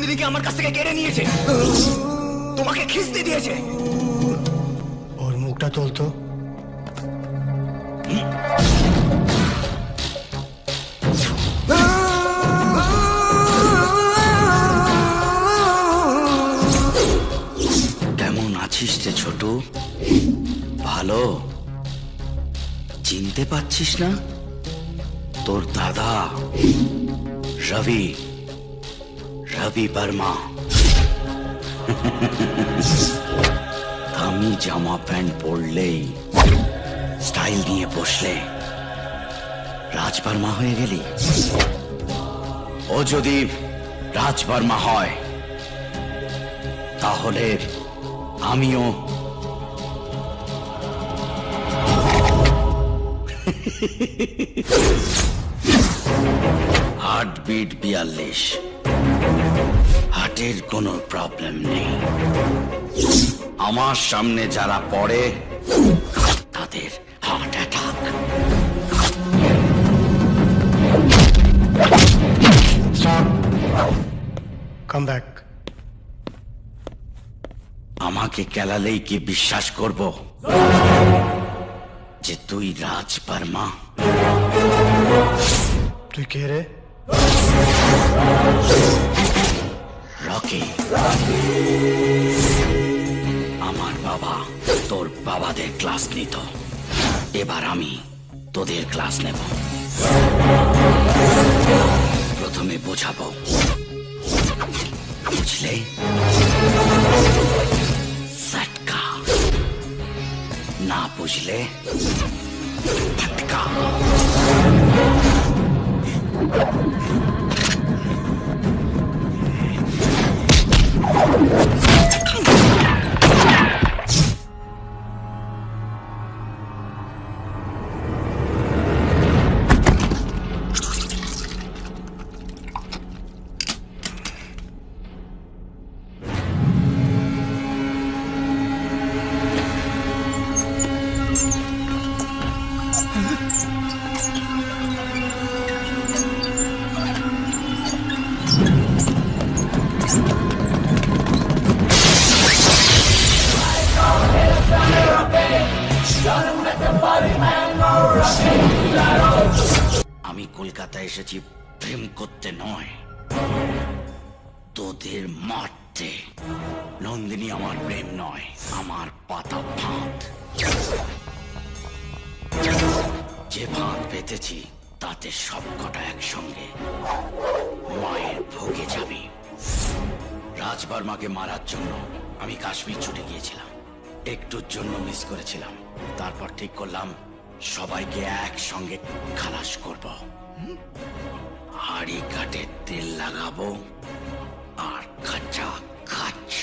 নন্দিনীকে আমার কাছ থেকে কেড়ে নিয়েছে। তোমাকে খিস্তি দিয়েছে। ওর মুখটা তোলতো। কেমন আছিস রে ছোট? ভালো? চিনতে পারছিস না? তোর দাদা রবি। রবি বর্মা। আমি জামা প্যান্ট পরলেই, স্টাইল নিয়ে বসলে রাজ রাজবর্মা হয়ে গেলি। ও যদি রাজ রাজবর্মা হয়, তাহলে আমিও হার্টবিট বিয়াল্লিশ। হার্টের কোনো প্রবলেম নেই। আমার সামনে যারা পড়ে তাদের হার্ট অ্যাটাক কাম ব্যাক আমাকে কেলালেই কি বিশ্বাস করব? যে তুই রাজ বর্মা তুই কে রে? তোর বাবাদের ক্লাস নিত। এবার আমি তোদের ক্লাস নেব। প্রথমে বোঝাবো। বুঝলে? না বুঝলে? ফটকা আমি কলকাতায় এসেছি প্রেম করতে নয়, তোদের মারতে। নন্দিনী আমার প্রেম নয়, আমার পাতা ফাঁদ যে ফাঁদ পেতেছি, তাতে সব কটা একসঙ্গে মায়ের ভোগে যাবি। রাজবর্মাকে মারার জন্য আমি কাশ্মীর ছুটে গিয়েছিলাম। একটুর জন্য মিস করেছিলাম। তারপর ঠিক করলাম সবাইকে একসঙ্গে খালাস করব। হাড়ি কাটে তেল লাগাবো আর কাঁচা খাচ্ছ।